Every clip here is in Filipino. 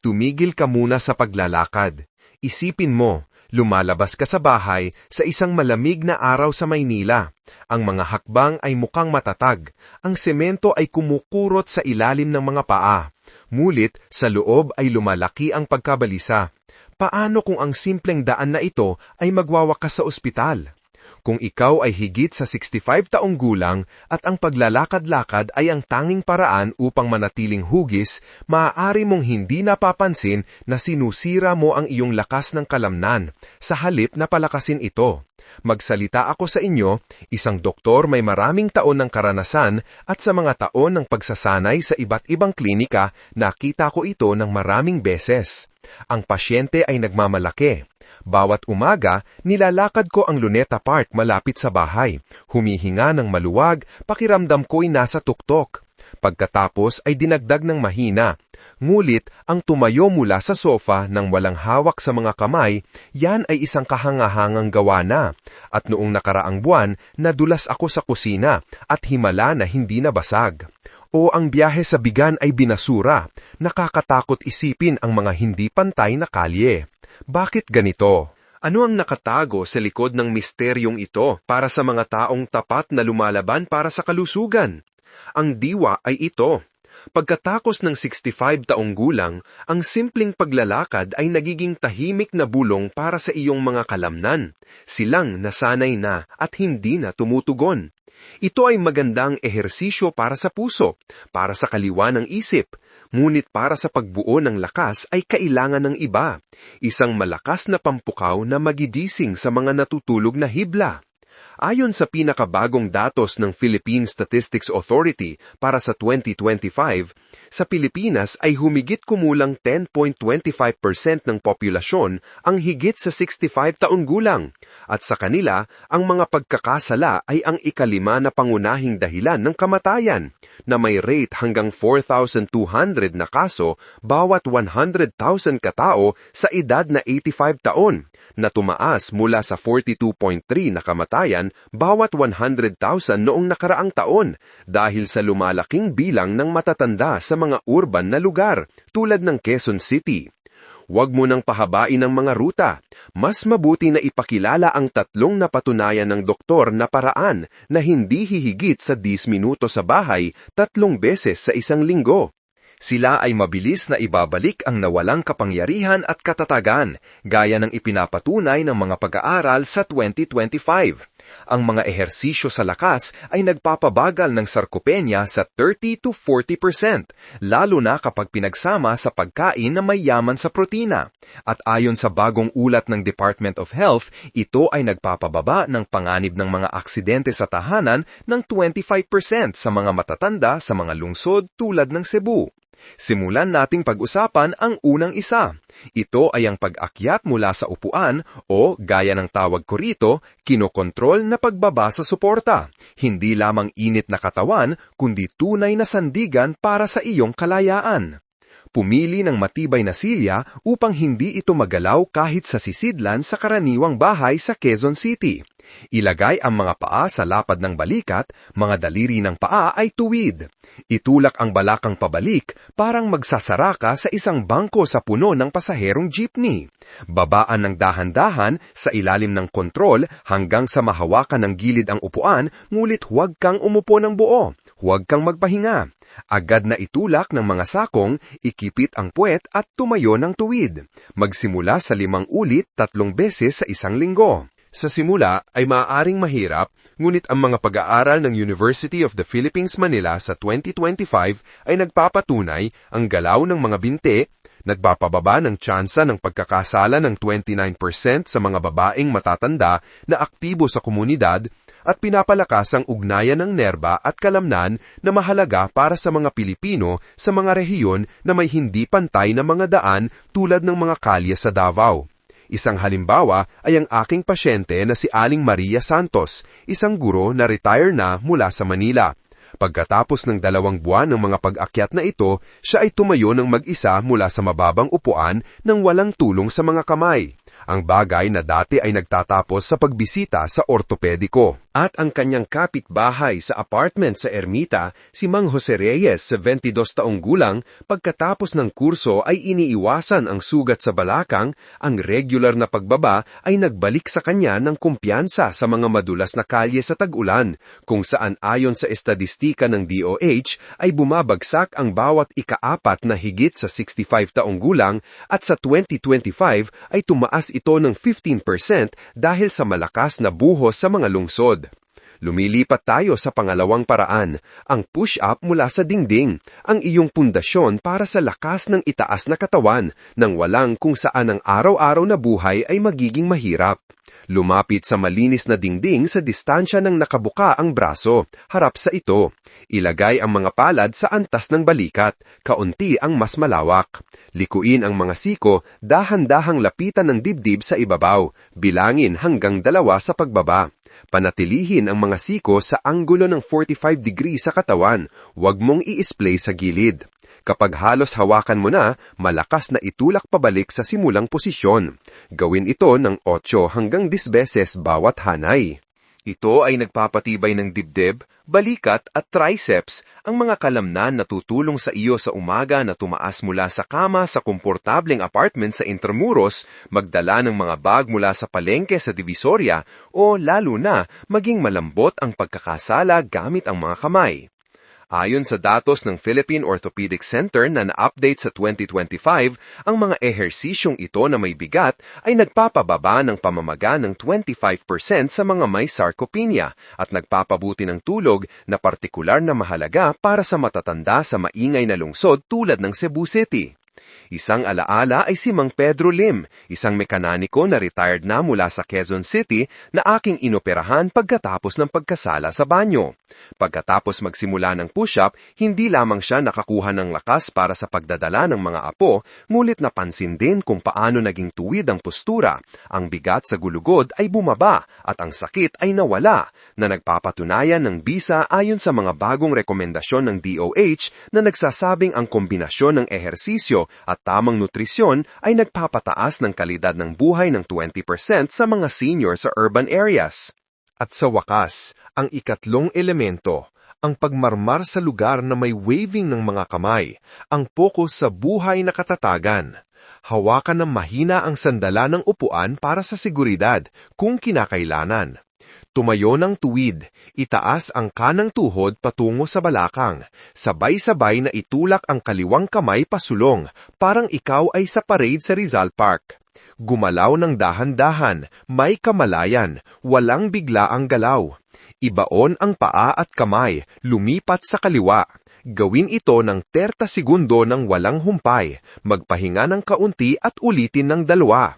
tumigil ka muna sa paglalakad. Isipin mo, lumalabas ka sa bahay sa isang malamig na araw sa Maynila. Ang mga hakbang ay mukhang matatag. Ang semento ay kumukurot sa ilalim ng mga paa. Mulit, sa loob ay lumalaki ang pagkabalisa. Paano kung ang simpleng daan na ito ay magwawakas sa ospital? Kung ikaw ay higit sa 65 taong gulang at ang paglalakad-lakad ay ang tanging paraan upang manatiling hugis, maaari mong hindi napapansin na sinusira mo ang iyong lakas ng kalamnan, sa halip na palakasin ito. Magsalita ako sa inyo, isang doktor may maraming taon ng karanasan at sa mga taon ng pagsasanay sa iba't ibang klinika, nakita ko ito ng maraming beses. Ang pasyente ay nagmamalaki. Bawat umaga, nilalakad ko ang Luneta Park malapit sa bahay. Humihinga ng maluwag, pakiramdam ko'y nasa tuktok. Pagkatapos ay dinagdag ng mahina. Ngulit, ang tumayo mula sa sofa nang walang hawak sa mga kamay, yan ay isang kahangahangang gawa na. At noong nakaraang buwan, nadulas ako sa kusina at himala na hindi nabasag. O ang biyahe sa bigan ay binasura. Nakakatakot isipin ang mga hindi pantay na kalye. Bakit ganito? Ano ang nakatago sa likod ng misteryong ito para sa mga taong tapat na lumalaban para sa kalusugan? Ang diwa ay ito. Pagkatapos ng 65 taong gulang, ang simpleng paglalakad ay nagiging tahimik na bulong para sa iyong mga kalamnan. Silang nasanay na at hindi na tumutugon. Ito ay magandang ehersisyo para sa puso, para sa kaliwa ng isip, ngunit para sa pagbuo ng lakas ay kailangan ng iba, isang malakas na pampukaw na magidising sa mga natutulog na hibla. Ayon sa pinakabagong datos ng Philippine Statistics Authority para sa 2025, sa Pilipinas ay humigit kumulang 10.25% ng populasyon ang higit sa 65 taon gulang, at sa kanila, ang mga pagkakasala ay ang ikalima na pangunahing dahilan ng kamatayan, na may rate hanggang 4,200 na kaso bawat 100,000 katao sa edad na 85 taon, na tumaas mula sa 42.3 na kamatayan bawat 100,000 noong nakaraang taon dahil sa lumalaking bilang ng matatanda sa mga urban na lugar tulad ng Quezon City. Huwag mo nang pahabain ang mga ruta. Mas mabuti na ipakilala ang tatlong napatunayan ng doktor na paraan na hindi hihigit sa 10 minuto sa bahay tatlong beses sa isang linggo. Sila ay mabilis na ibabalik ang nawalang kapangyarihan at katatagan, gaya ng ipinapatunay ng mga pag-aaral sa 2025. Ang mga ehersisyo sa lakas ay nagpapabagal ng sarkopenia sa 30 to 40%, lalo na kapag pinagsama sa pagkain na may yaman sa protina. At ayon sa bagong ulat ng Department of Health, ito ay nagpapababa ng panganib ng mga aksidente sa tahanan ng 25% sa mga matatanda sa mga lungsod tulad ng Cebu. Simulan nating pag-usapan ang unang isa. Ito ay ang pag-akyat mula sa upuan o, gaya ng tawag ko rito, kinokontrol na pagbaba sa suporta. Hindi lamang init na katawan, kundi tunay na sandigan para sa iyong kalayaan. Pumili ng matibay na silya upang hindi ito magalaw kahit sa sisidlan sa karaniwang bahay sa Quezon City. Ilagay ang mga paa sa lapad ng balikat, mga daliri ng paa ay tuwid. Itulak ang balakang pabalik, parang magsasara ka sa isang bangko sa puno ng pasaherong jeepney. Babaan ng dahan-dahan sa ilalim ng kontrol hanggang sa mahawakan ng gilid ang upuan, ngulit huwag kang umupo ng buo. Huwag kang magpahinga. Agad na itulak ng mga sakong, ikipit ang puwet at tumayo ng tuwid. Magsimula sa limang ulit tatlong beses sa isang linggo. Sa simula ay maaaring mahirap, ngunit ang mga pag-aaral ng University of the Philippines Manila sa 2025 ay nagpapatunay ang galaw ng mga binte, nagpapababa ng tsansa ng pagkakasala ng 29% sa mga babaeng matatanda na aktibo sa komunidad at pinapalakas ang ugnayan ng nerba at kalamnan na mahalaga para sa mga Pilipino sa mga rehiyon na may hindi pantay na mga daan tulad ng mga kalye sa Davao. Isang halimbawa ay ang aking pasyente na si Aling Maria Santos, isang guro na retire na mula sa Manila. Pagkatapos ng dalawang buwan ng mga pag-akyat na ito, siya ay tumayo ng mag-isa mula sa mababang upuan nang walang tulong sa mga kamay. Ang bagay na dati ay nagtatapos sa pagbisita sa ortopediko. At ang kanyang kapitbahay sa apartment sa Ermita, si Mang Jose Reyes, 72 taong gulang, pagkatapos ng kurso ay iniiwasan ang sugat sa balakang, ang regular na pagbaba ay nagbalik sa kanya ng kumpiyansa sa mga madulas na kalye sa tag-ulan, kung saan ayon sa estadistika ng DOH ay bumabagsak ang bawat ikaapat na higit sa 65 taong gulang at sa 2025 ay tumaas ito ng 15% dahil sa malakas na buhos sa mga lungsod. Lumilipat tayo sa pangalawang paraan, ang push-up mula sa dingding, ang iyong pundasyon para sa lakas ng itaas na katawan nang walang kung saan ang araw-araw na buhay ay magiging mahirap. Lumapit sa malinis na dingding sa distansya ng nakabuka ang braso, harap sa ito. Ilagay ang mga palad sa antas ng balikat, kaunti ang mas malawak. Likuin ang mga siko, dahan-dahang lapitan ng dibdib sa ibabaw, bilangin hanggang dalawa sa pagbaba. Panatilihin ang mga siko sa anggulo ng 45 degrees sa katawan, huwag mong i-splay sa gilid. Kapag halos hawakan mo na, malakas na itulak pabalik sa simulang posisyon. Gawin ito ng 8 hanggang 10 beses bawat hanay. Ito ay nagpapatibay ng dibdib, balikat at triceps, ang mga kalamnan na tutulong sa iyo sa umaga na tumaas mula sa kama sa komportableng apartment sa Intramuros, magdala ng mga bag mula sa palengke sa Divisoria, o lalo na maging malambot ang pagkakasala gamit ang mga kamay. Ayon sa datos ng Philippine Orthopedic Center na na-update sa 2025, ang mga ehersisyong ito na may bigat ay nagpapababa ng pamamaga ng 25% sa mga may sarcopenia at nagpapabuti ng tulog na partikular na mahalaga para sa matatanda sa maingay na lungsod tulad ng Cebu City. Isang alaala ay si Mang Pedro Lim, isang mekananiko na retired na mula sa Quezon City na aking inoperahan pagkatapos ng pagkasala sa banyo. Pagkatapos magsimula ng push-up, hindi lamang siya nakakuha ng lakas para sa pagdadala ng mga apo, ngulit napansin din kung paano naging tuwid ang postura. Ang bigat sa gulugod ay bumaba at ang sakit ay nawala, na nagpapatunayan ng bisa ayon sa mga bagong rekomendasyon ng DOH na nagsasabing ang kombinasyon ng ehersisyo at tamang nutrisyon ay nagpapataas ng kalidad ng buhay ng 20% sa mga senior sa urban areas. At sa wakas, ang ikatlong elemento, ang pagmarmar sa lugar na may waving ng mga kamay, ang pokus sa buhay na katatagan. Hawakan ng mahina ang sandala ng upuan para sa seguridad kung kinakailanan. Tumayo ng tuwid, itaas ang kanang tuhod patungo sa balakang, sabay-sabay na itulak ang kaliwang kamay pasulong, parang ikaw ay sa parade sa Rizal Park. Gumalaw ng dahan-dahan, may kamalayan, walang bigla ang galaw. Ibaon ang paa at kamay, lumipat sa kaliwa. Gawin ito ng 30 segundo ng walang humpay, magpahinga ng kaunti at ulitin ng dalawa.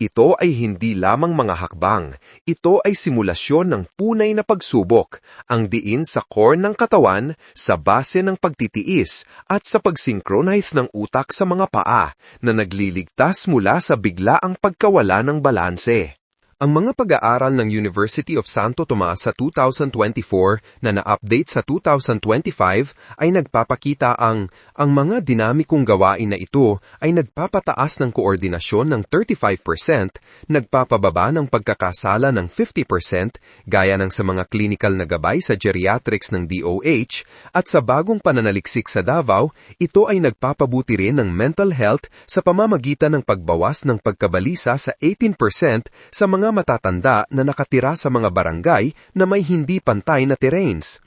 Ito ay hindi lamang mga hakbang. Ito ay simulasyon ng punay na pagsubok, ang diin sa core ng katawan, sa base ng pagtitiis, at sa pagsynchronize ng utak sa mga paa na nagliligtas mula sa biglaang pagkawala ng balanse. Ang mga pag-aaral ng University of Santo Tomas sa 2024 na na-update sa 2025 ay nagpapakita ang ang mga dinamikong gawain na ito ay nagpapataas ng koordinasyon ng 35%, nagpapababa ng pagkakasala ng 50%, gaya ng sa mga clinical na gabay sa geriatrics ng DOH, at sa bagong pananaliksik sa Davao, ito ay nagpapabuti rin ng mental health sa pamamagitan ng pagbawas ng pagkabalisa sa 18% sa mga mga matatanda na nakatira sa mga barangay na may hindi pantay na terrains.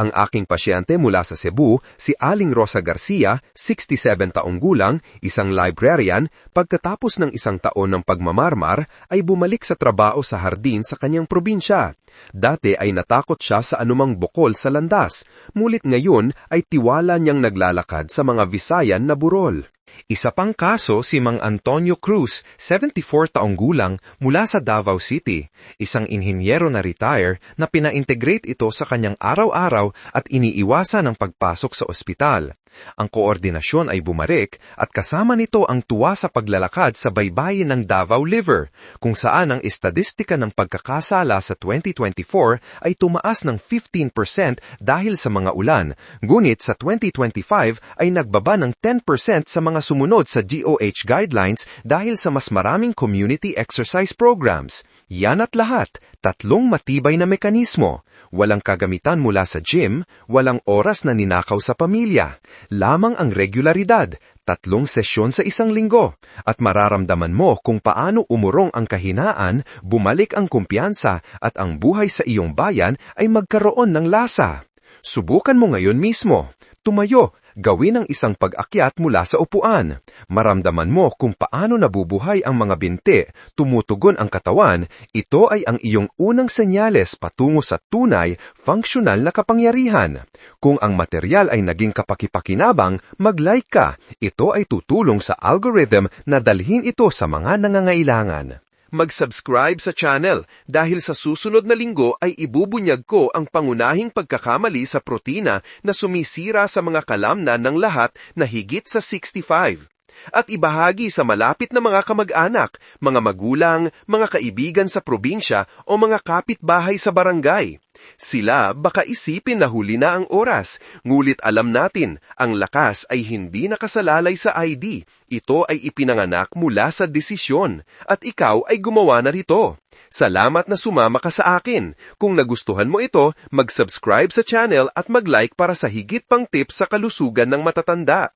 Ang aking pasyente mula sa Cebu, si Aling Rosa Garcia, 67 taong gulang, isang librarian, pagkatapos ng isang taon ng pagmamarmar, ay bumalik sa trabaho sa hardin sa kanyang probinsya. Dati ay natakot siya sa anumang bukol sa landas, mulit ngayon ay tiwala niyang naglalakad sa mga Visayan na burol. Isa pang kaso si Mang Antonio Cruz, 74 taong gulang, mula sa Davao City, isang inhinyero na retire na pina-integrate ito sa kanyang araw-araw at iniiwasan ang pagpasok sa ospital. Ang koordinasyon ay bumarik at kasama nito ang tuwa sa paglalakad sa baybayin ng Davao River, kung saan ang estadistika ng pagkakasala sa 2024 ay tumaas ng 15% dahil sa mga ulan, ngunit sa 2025 ay nagbaba ng 10% sa mga mga sumunod sa DOH guidelines dahil sa mas maraming community exercise programs. Yan at lahat, tatlong matibay na mekanismo. Walang kagamitan mula sa gym, walang oras na ninakaw sa pamilya. Lamang ang regularidad, tatlong sesyon sa isang linggo. At mararamdaman mo kung paano umurong ang kahinaan, bumalik ang kumpiyansa at ang buhay sa iyong bayan ay magkaroon ng lasa. Subukan mo ngayon mismo. Tumayo, gawin ang isang pag-akyat mula sa upuan. Maramdaman mo kung paano nabubuhay ang mga binti, tumutugon ang katawan, ito ay ang iyong unang senyales patungo sa tunay, functional na kapangyarihan. Kung ang material ay naging kapakipakinabang, mag-like ka. Ito ay tutulong sa algorithm na dalhin ito sa mga nangangailangan. Mag-subscribe sa channel dahil sa susunod na linggo ay ibubunyag ko ang pangunahing pagkakamali sa protina na sumisira sa mga kalamnan ng lahat na higit sa 65 at ibahagi sa malapit na mga kamag-anak, mga magulang, mga kaibigan sa probinsya o mga kapitbahay sa barangay. Sila baka isipin na huli na ang oras, ngulit alam natin, ang lakas ay hindi nakasalalay sa ID. Ito ay ipinanganak mula sa desisyon, at ikaw ay gumawa na rito. Salamat na sumama ka sa akin. Kung nagustuhan mo ito, mag-subscribe sa channel at mag-like para sa higit pang tips sa kalusugan ng matatanda.